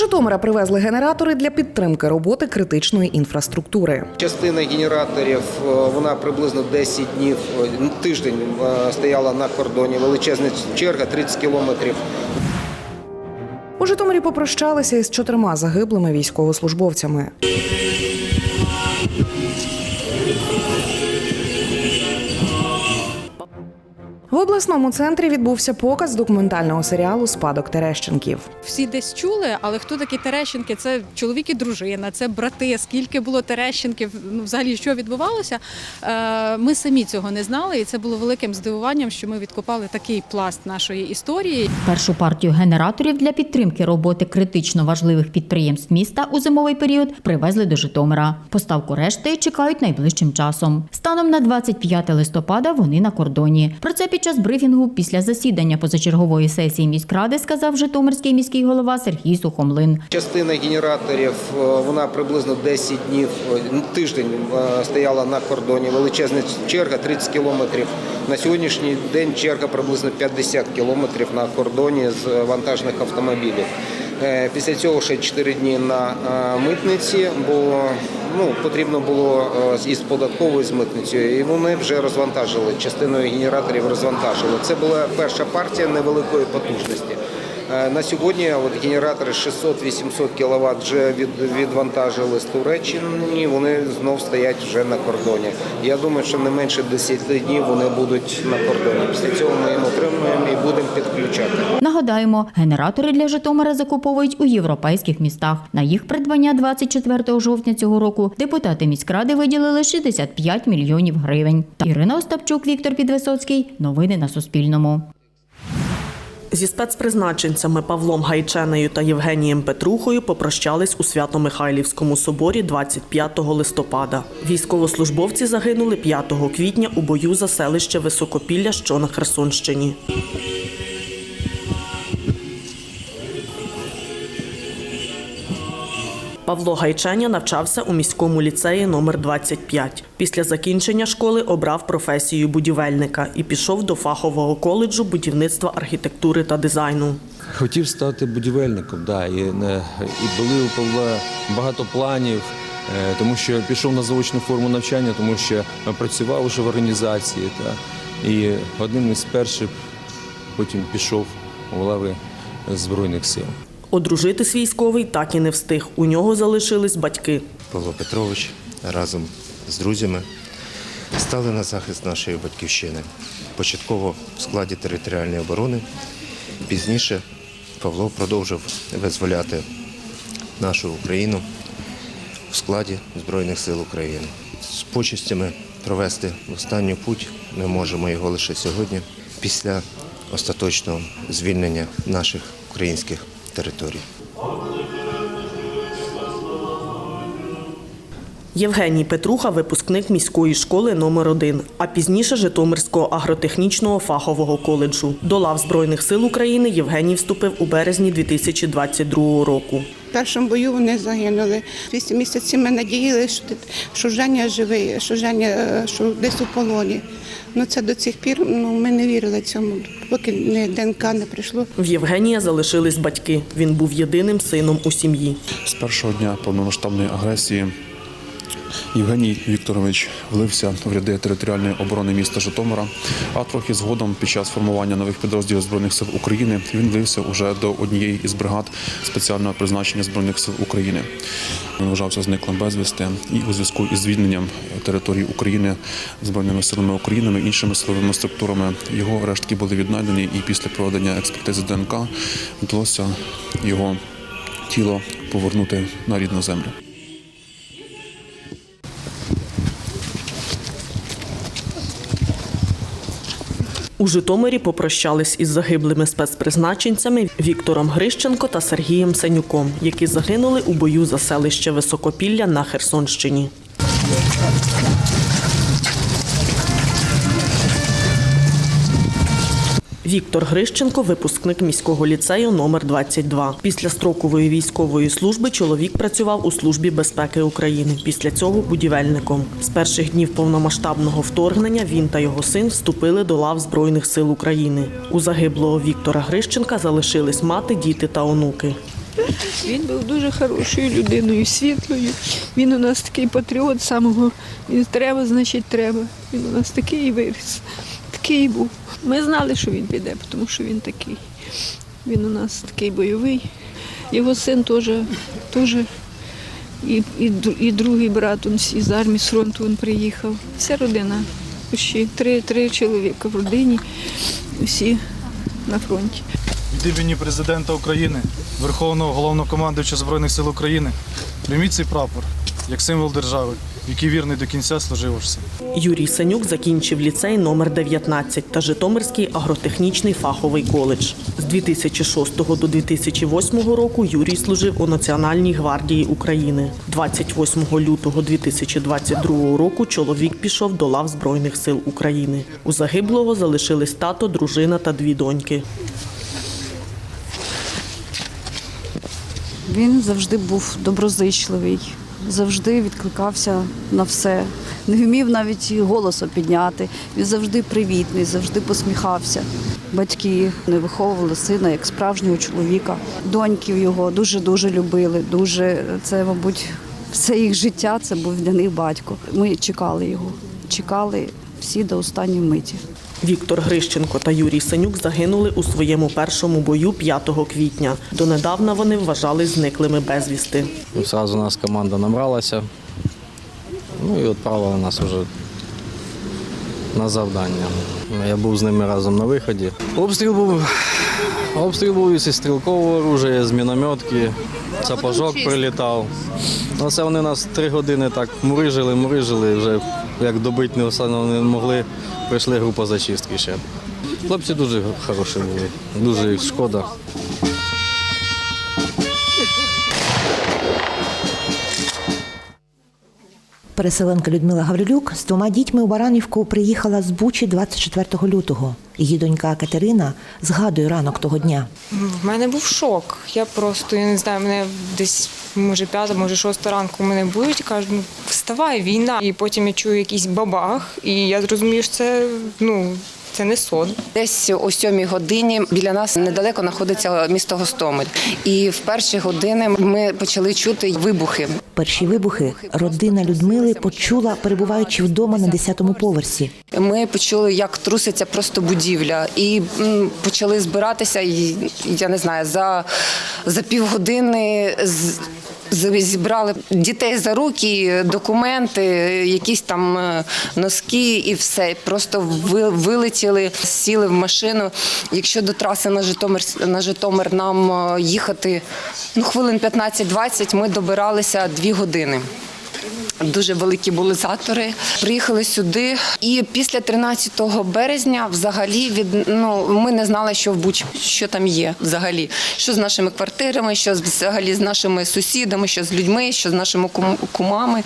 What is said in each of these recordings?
Житомира привезли генератори для підтримки роботи критичної інфраструктури. Частина генераторів е, вона приблизно 10 днів, е, тиждень е, стояла на кордоні. Величезна черга 30 кілометрів. У Житомирі попрощалися із чотирма загиблими військовослужбовцями. Обласному центрі відбувся показ документального серіалу Спадок Терещенків. Всі десь чули, але хто такі Терещенки? Це чоловік і дружина, це брати. Скільки було Терещенків? Ну, взагалі, що відбувалося? Е, Ми самі цього не знали, і це було великим здивуванням, що ми відкопали такий пласт нашої історії. Першу партію генераторів для підтримки роботи критично важливих підприємств міста у зимовий період привезли до Житомира. Поставку решти чекають найближчим часом. Станом на 25 листопада вони на кордоні. Про це під час брифінгу після засідання позачергової сесії міськради сказав Житомирський міський голова Сергій Сухомлин. Частина генераторів е, вона приблизно 10 днів, е, тиждень е, стояла на кордоні. Величезна черга 30 кілометрів. На сьогоднішній день черга приблизно 50 кілометрів на кордоні з вантажних автомобілів. Е, Після цього ще 4 дні на е, митниці, бо ну, потрібно було е, із податковою з митницею, і вони вже розвантажили частиною генераторів розвантажили. Це була перша партія невеликої потужності. Е, На сьогодні от генератори 600-800 кВт вже від, відвантажили з Туреччини. Вони знов стоять вже на кордоні. Я думаю, що не менше 10 днів вони будуть на кордоні. Після цього ми їм отримуємо і будемо підключати. Нагадаємо, генератори для Житомира закуповують у європейських містах. На їх придбання 24 жовтня цього року депутати міськради виділили 65 мільйонів гривень. Ірина Остапчук, Віктор Підвисоцький. Новини на Суспільному. Зі спецпризначенцями Павлом Гайченею та Євгенієм Петрухою попрощались у Свято-Михайлівському соборі 25 листопада. Військовослужбовці загинули 5 квітня у бою за селище Високопілля, що на Херсонщині. Павло Гайченя навчався у міському ліцеї номер 25. Після закінчення школи обрав професію будівельника і пішов до фахового коледжу будівництва архітектури та дизайну. Хотів стати будівельником, да, і, і були у Павла багато планів, е, тому що пішов на заочну форму навчання, тому що працював вже в організації. Та, і одним із перших потім пішов у лави Збройних сил. Одружитись військовий так і не встиг. У нього залишились батьки. Павло Петрович разом з друзями стали на захист нашої батьківщини. Початково в складі територіальної оборони. Пізніше Павло продовжив визволяти нашу Україну в складі Збройних сил України. З почестями провести в останню путь ми можемо його лише сьогодні, після остаточного звільнення наших українських територій. Євгеній Петруха випускник міської школи номер 1 а пізніше Житомирського агротехнічного фахового коледжу. До лав Збройних сил України Євгеній вступив у березні 2022 року. В першому бою вони загинули. Вісім місяців ми надіялися, що, що Женя живий, що Женя е, що десь у полоні. Ну це до цих пір ну, ми не вірили цьому, поки не ДНК не прийшло. В Євгенія залишились батьки. Він був єдиним сином у сім'ї. З першого дня повномасштабної агресії Євгеній Вікторович влився в ряди територіальної оборони міста Житомира. А трохи згодом, під час формування нових підрозділів збройних сил України, він влився уже до однієї із бригад спеціального призначення збройних сил України. Він вважався зниклим безвісти і у зв'язку із звільненням території України збройними силами України іншими силовими структурами його рештки були віднайдені, і після проведення експертизи ДНК вдалося його тіло повернути на рідну землю. У Житомирі попрощались із загиблими спецпризначенцями Віктором Грищенко та Сергієм Сенюком, які загинули у бою за селище Високопілля на Херсонщині. Віктор Грищенко випускник міського ліцею номер 22 Після строкової військової служби чоловік працював у службі безпеки України. Після цього будівельником. З перших днів повномасштабного вторгнення він та його син вступили до лав Збройних сил України. У загиблого Віктора Грищенка залишились мати, діти та онуки. Він був дуже хорошою людиною, світлою. Він у нас такий патріот самого. Він треба, значить, треба. Він у нас такий виріс. Такий був. Ми знали, що він піде, тому що він такий. Він у нас такий бойовий. Його син теж, теж і, і, і другий брат, він з армії, з фронту він приїхав. Вся родина. Почти три, три чоловіка в родині, всі на фронті. від імені президента України, Верховного головнокомандуюча Збройних сил України, прийміть цей прапор як символ держави, який вірний до кінця служив все. Юрій Санюк закінчив ліцей номер 19 та Житомирський агротехнічний фаховий коледж. З 2006 до 2008 року Юрій служив у Національній гвардії України. 28 лютого 2022 року чоловік пішов до лав Збройних сил України. У загиблого залишились тато, дружина та дві доньки. Він завжди був доброзичливий, завжди відкликався на все. Не вмів навіть голосу підняти. Він завжди привітний, завжди посміхався. Батьки не виховували сина як справжнього чоловіка. Доньків його дуже дуже любили. Дуже це, мабуть, все їх життя. Це був для них батько. Ми чекали його, чекали всі до останньої миті. Віктор Грищенко та Юрій Санюк загинули у своєму першому бою 5 квітня. Донедавна вони вважались зниклими безвісти. Сразу нас команда набралася. Ну і відправили нас вже на завдання. Я був з ними разом на виході. Обстріл був, обстріл був із стрілкового оружия, з мінометки, сапожок прилітав. Ну, це вони нас три години так мурижили, мурижили, вже як добити не могли, прийшли група зачистки ще. Хлопці дуже хороші були, дуже їх шкода. Переселенка Людмила Гаврилюк з двома дітьми у Баранівку приїхала з Бучі 24 лютого. Її донька Катерина згадує ранок того дня. В мене був шок. Я просто я не знаю, мене десь може п'ята, може шоста ранку мене будуть кажуть, ну вставай, війна. І потім я чую якийсь бабах, і я зрозумію, що це ну. Це не сон. Десь о сьомій годині біля нас недалеко знаходиться місто Гостомель. І в перші години ми почали чути вибухи. Перші вибухи родина Людмили почула, перебуваючи вдома на 10-му поверсі. Ми почули, як труситься просто будівля, і почали збиратися. І я не знаю, за, за півгодини з. Зібрали дітей за руки, документи, якісь там е, носки і все. Просто вилетіли, сіли в машину. Якщо до траси на Житомир на Житомир нам е, їхати ну, хвилин 15-20, ми добиралися дві години. Дуже великі були затори. Приїхали сюди, і після 13 березня, взагалі, від ну ми не знали, що в Буч, що там є взагалі, що з нашими квартирами, що взагалі з нашими сусідами, що з людьми, що з нашими кум- кумами.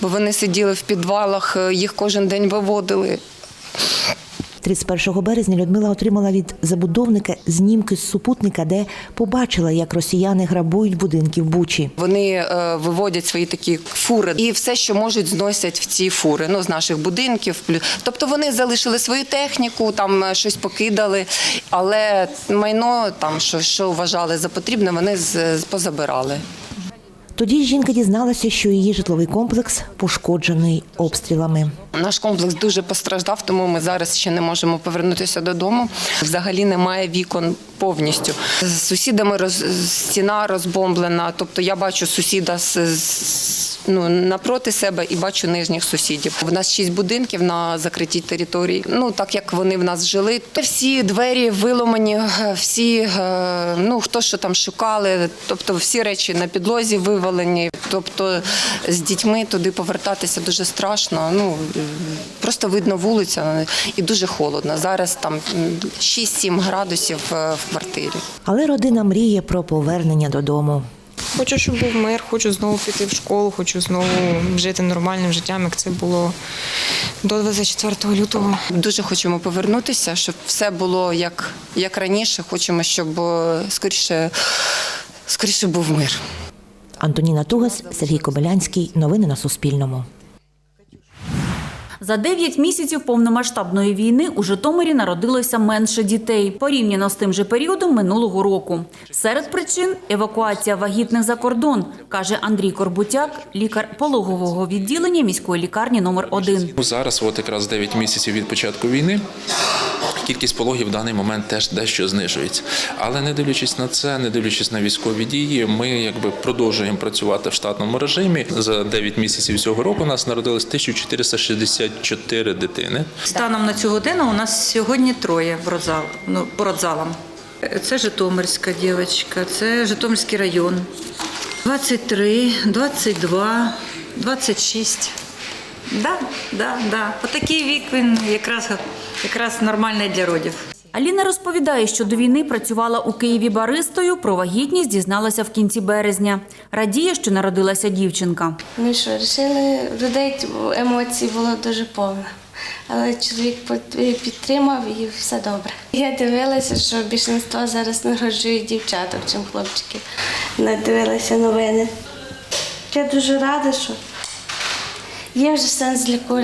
Бо вони сиділи в підвалах, е, їх кожен день виводили. 31 березня Людмила отримала від забудовника знімки з супутника, де побачила, як росіяни грабують будинки в Бучі. Вони е, виводять свої такі фури і все, що можуть, зносять в ці фури. Ну з наших будинків. Тобто вони залишили свою техніку, там е, щось покидали, але майно там, що, що вважали за потрібне, вони з- позабирали. Тоді жінка дізналася, що її житловий комплекс пошкоджений обстрілами. Наш комплекс дуже постраждав, тому ми зараз ще не можемо повернутися додому. Взагалі немає вікон повністю. З сусідами роз, стіна розбомблена. Тобто я бачу сусіда з, ну, напроти себе і бачу нижніх сусідів. У нас шість будинків на закритій території. Ну так як вони в нас жили, то всі двері виломані, всі е, ну хто що там шукали, тобто всі речі на підлозі вивалені. Тобто з дітьми туди повертатися дуже страшно. Ну просто видно вулиця і дуже холодно. Зараз там м, 6-7 градусів е, в квартирі. Але родина мріє про повернення додому. Хочу, щоб був мир, хочу знову піти в школу, хочу знову жити нормальним життям, як це було до 24 лютого. Дуже хочемо повернутися, щоб все було як, як раніше. Хочемо, щоб е, скоріше, скоріше був мир. Антоніна Тугас, Сергій Кобилянський. Новини на Суспільному. За 9 місяців повномасштабної війни у Житомирі народилося менше дітей порівняно з тим же періодом минулого року. Серед причин евакуація вагітних за кордон, каже Андрій Корбутяк, лікар пологового відділення міської лікарні номер 1 Зараз, от якраз 9 місяців від початку війни. Кількість пологів в даний момент теж дещо знижується, але не дивлячись на це, не дивлячись на військові дії, ми якби продовжуємо працювати в штатному режимі. За 9 місяців цього року у нас народилось 1464 дитини. Станом на цю годину у нас сьогодні троє в родзал, ну, по родзалам. Це Житомирська дівчинка, це Житомирський район. 23, 22, 26. Да, да, да. Отакий вік він якраз, якраз нормальний для родів. Аліна розповідає, що до війни працювала у Києві баристою. Про вагітність дізналася в кінці березня. Радіє, що народилася дівчинка. Ми що, вирішили бо емоцій було дуже повно. Але чоловік підтримав і все добре. Я дивилася, що більшинство зараз народжують дівчаток, чим хлопчиків. Надивилася новини. Я дуже рада, що є вже сенс для кого.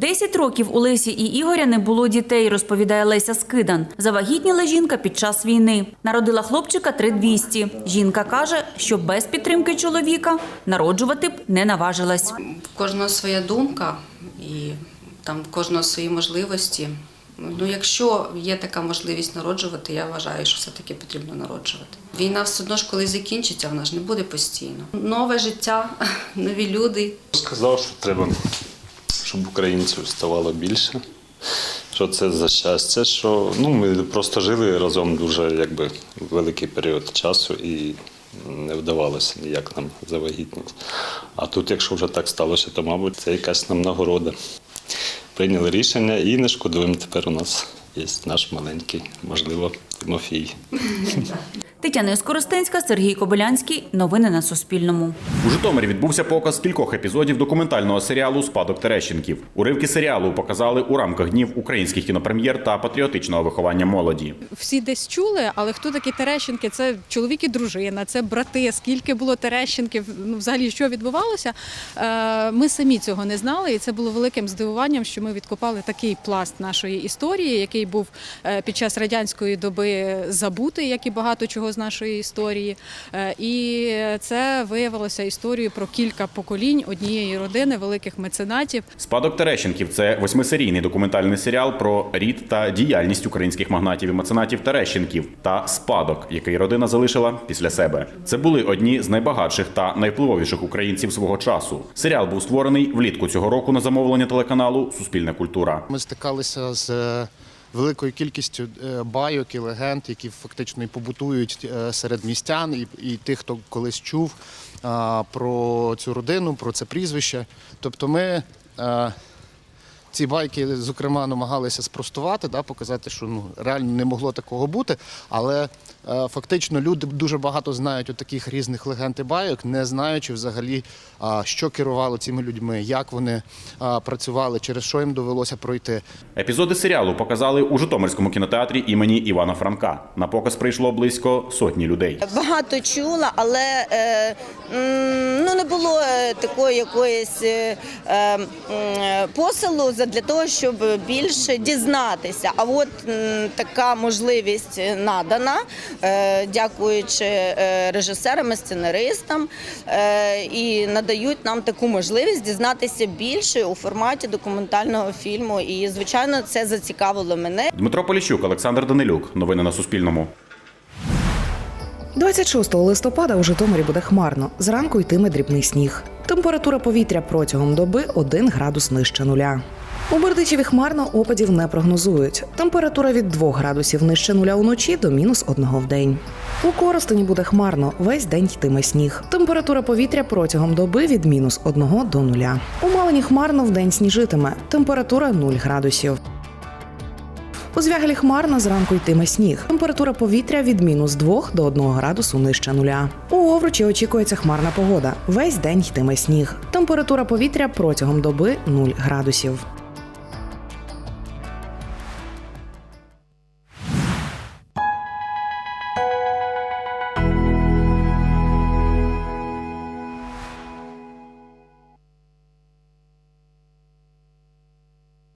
Десять років у Лесі і Ігоря не було дітей, розповідає Леся Скидан. Завагітніла жінка під час війни. Народила хлопчика 3200. Жінка каже, що без підтримки чоловіка народжувати б не наважилась. В кожного своя думка і там в кожного свої можливості. Ну, якщо є така можливість народжувати, я вважаю, що все-таки потрібно народжувати. Війна все одно ж колись закінчиться, вона ж не буде постійно. Нове життя, нові люди. Сказав, що треба, щоб українців ставало більше. Що це за щастя, що ну, ми просто жили разом дуже якби, великий період часу і не вдавалося ніяк нам завагітніти. А тут, якщо вже так сталося, то, мабуть, це якась нам нагорода. Прийняли рішення і не шкодуємо. Тепер у нас є наш маленький, можливо, Тимофій. Тетяна Скоростенська, Сергій Кобилянський. Новини на Суспільному. У Житомирі відбувся показ кількох епізодів документального серіалу Спадок Терещенків. Уривки серіалу показали у рамках днів українських кінопрем'єр та патріотичного виховання молоді. Всі десь чули, але хто такі Терещенки? Це чоловік і дружина, це брати. Скільки було Терещенків? Ну, взагалі, що відбувалося? Е, Ми самі цього не знали, і це було великим здивуванням, що ми відкопали такий пласт нашої історії, який був е, під час радянської доби забутий, як і багато чого з нашої історії. Е, І це виявилося історією про кілька поколінь однієї родини, великих меценатів. Спадок Терещенків це восьмисерійний документальний серіал про рід та діяльність українських магнатів і меценатів Терещенків та спадок, який родина залишила після себе. Це були одні з найбагатших та найвпливовіших українців свого часу. Серіал був створений влітку цього року на замовлення телеканалу Суспільна культура. Ми стикалися з е, великою кількістю е, байок і легенд, які фактично і побутують е, серед містян і, і тих, хто колись чув про цю родину, про це прізвище. Тобто ми е, ці байки, зокрема, намагалися спростувати, да, показати, що ну, реально не могло такого бути. Але фактично люди дуже багато знають от таких різних легенд і байок, не знаючи взагалі, що керувало цими людьми, як вони працювали, через що їм довелося пройти. Епізоди серіалу показали у Житомирському кінотеатрі імені Івана Франка. На показ прийшло близько сотні людей. Багато чула, але е, ну не було е, такої якоїсь е, е, посилу для того, щоб більше дізнатися. А от така можливість надана, е, дякуючи е, режисерам і сценаристам, е, і надають нам таку можливість дізнатися більше у форматі документального фільму. І звичайно, це зацікавило мене. Дмитро Поліщук, Олександр Данилюк. Новини на Суспільному. 26 листопада у Житомирі буде хмарно. Зранку йтиме дрібний сніг. Температура повітря протягом доби 1 градус нижче нуля. У Бердичеві хмарно опадів не прогнозують. Температура від 2 градусів нижче нуля уночі до мінус 1 в день. У Коростені буде хмарно, весь день йтиме сніг. Температура повітря протягом доби від мінус 1 до нуля. У Малині хмарно вдень сніжитиме. Температура 0 градусів. У звягелі хмарно зранку йтиме сніг. Температура повітря від мінус 2 до 1 градусу нижче нуля. У Овручі очікується хмарна погода. Весь день йтиме сніг. Температура повітря протягом доби 0 градусів.